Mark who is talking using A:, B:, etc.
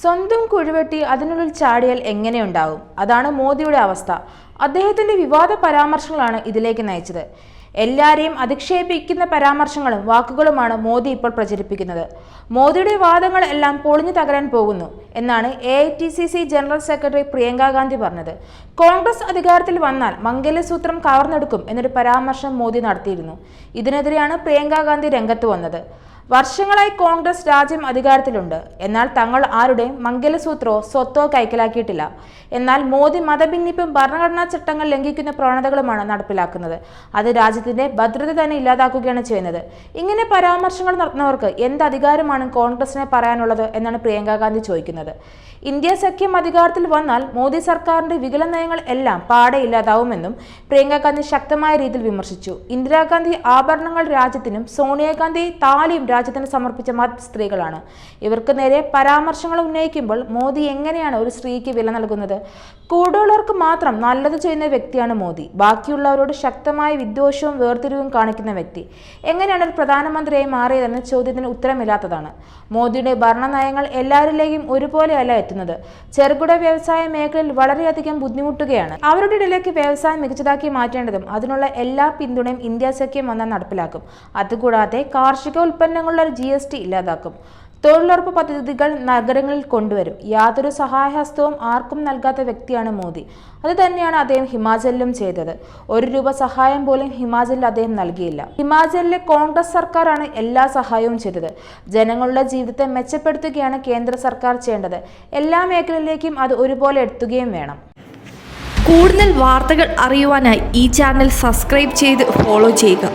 A: സ്വന്തം കുഴിവെട്ടി അതിനുള്ളിൽ ചാടിയാൽ എങ്ങനെയുണ്ടാവും അതാണ് മോദിയുടെ അവസ്ഥ. അദ്ദേഹത്തിന്റെ വിവാദ പരാമർശങ്ങളാണ് ഇതിലേക്ക് നയിച്ചത്. എല്ലാരെയും അധിക്ഷേപിക്കുന്ന പരാമർശങ്ങളും വാക്കുകളുമാണ് മോദി ഇപ്പോൾ പ്രചരിപ്പിക്കുന്നത്. മോദിയുടെ വാദങ്ങൾ എല്ലാം പൊളിഞ്ഞു തകരാൻ പോകുന്നു എന്നാണ് A general secretary Priyanka Gandhi പറഞ്ഞത്. കോൺഗ്രസ് അധികാരത്തിൽ വന്നാൽ മംഗല്യസൂത്രം കവർന്നെടുക്കും എന്നൊരു പരാമർശം മോദി നടത്തിയിരുന്നു. ഇതിനെതിരെയാണ് പ്രിയങ്ക ഗാന്ധി രംഗത്ത് വന്നത്. വർഷങ്ങളായി കോൺഗ്രസ് രാജ്യം അധികാരത്തിലുണ്ട്. എന്നാൽ തങ്ങൾ ആരുടെയും മംഗലസൂത്രോ സ്വത്തോ കൈക്കലാക്കിയിട്ടില്ല. എന്നാൽ മോദി മതഭിന്നിപ്പും ഭരണഘടനാ ചട്ടങ്ങൾ ലംഘിക്കുന്ന പ്രവണതകളുമാണ് നടപ്പിലാക്കുന്നത്. അത് രാജ്യത്തിന്റെ ഭദ്രത തന്നെ ഇല്ലാതാക്കുകയാണ് ചെയ്യുന്നത്. ഇങ്ങനെ പരാമർശങ്ങൾ നടത്തുന്നവർക്ക് എന്ത് അധികാരമാണ് കോൺഗ്രസിനെ പറയാനുള്ളത് എന്നാണ് പ്രിയങ്ക ഗാന്ധി ചോദിക്കുന്നത്. ഇന്ത്യ സഖ്യം അധികാരത്തിൽ വന്നാൽ മോദി സർക്കാരിന്റെ വികല നയങ്ങൾ എല്ലാം പാടെ ഇല്ലാതാവുമെന്നും പ്രിയങ്ക ഗാന്ധി ശക്തമായ രീതിയിൽ വിമർശിച്ചു. ഇന്ദിരാഗാന്ധി ആഭരണങ്ങൾ രാജ്യത്തിനും സോണിയാഗാന്ധി താലിയും രാജ്യത്തിന് സമർപ്പിച്ച മറ്റ് സ്ത്രീകളാണ്. ഇവർക്ക് നേരെ പരാമർശങ്ങൾ ഉന്നയിക്കുമ്പോൾ മോദി എങ്ങനെയാണ് ഒരു സ്ത്രീക്ക് വില നൽകുന്നത്? കൂടുതലുള്ളവർക്ക് മാത്രം നല്ലത് ചെയ്യുന്ന വ്യക്തിയാണ് മോദി. ബാക്കിയുള്ളവരോട് ശക്തമായ വിദ്വേഷവും വേർതിരിവും കാണിക്കുന്ന വ്യക്തി. എങ്ങനെയാണ് ഒരു പ്രധാനമന്ത്രിയായി മാറിയതെന്ന ചോദ്യത്തിന് ഉത്തരമില്ലാത്തതാണ്. മോദിയുടെ ഭരണനയങ്ങൾ എല്ലാവരിലേക്കും ഒരുപോലെയല്ല എത്തുന്നത്. ചെറുകിട വ്യവസായ മേഖലയിൽ വളരെയധികം ബുദ്ധിമുട്ടുകയാണ്. അവരുടെ ഇടയിലേക്ക് വ്യവസായം മികച്ചതാക്കി മാറ്റേണ്ടതും അതിനുള്ള എല്ലാ പിന്തുണയും ഇന്ത്യ സഖ്യം വന്നാൽ നടപ്പിലാക്കും. അതുകൂടാതെ കാർഷിക ഉൽപ്പന്നങ്ങളുടെ ജി എസ് ടി ഇല്ലാതാക്കും. തൊഴിലുറപ്പ് പദ്ധതികൾ നഗരങ്ങളിൽ കൊണ്ടുവരും. യാതൊരു സഹായഹസ്തവും ആർക്കും നൽകാത്ത വ്യക്തിയാണ് മോദി. അത് തന്നെയാണ് അദ്ദേഹം ഹിമാചലിലും ചെയ്തത്. ഒരു രൂപ സഹായം പോലും ഹിമാചലിൽ അദ്ദേഹം നൽകിയില്ല. ഹിമാചലിലെ കോൺഗ്രസ് സർക്കാരാണ് എല്ലാ സഹായവും ചെയ്തത്. ജനങ്ങളുടെ ജീവിതത്തെ മെച്ചപ്പെടുത്തുകയാണ് കേന്ദ്ര സർക്കാർ ചെയ്യേണ്ടത്. എല്ലാ മേഖലയിലേക്കും അത് ഒരുപോലെ എത്തുകയും വേണം.
B: കൂടുതൽ വാർത്തകൾ അറിയുവാനായി ഈ ചാനൽ സബ്സ്ക്രൈബ് ചെയ്ത് ഫോളോ ചെയ്യുക.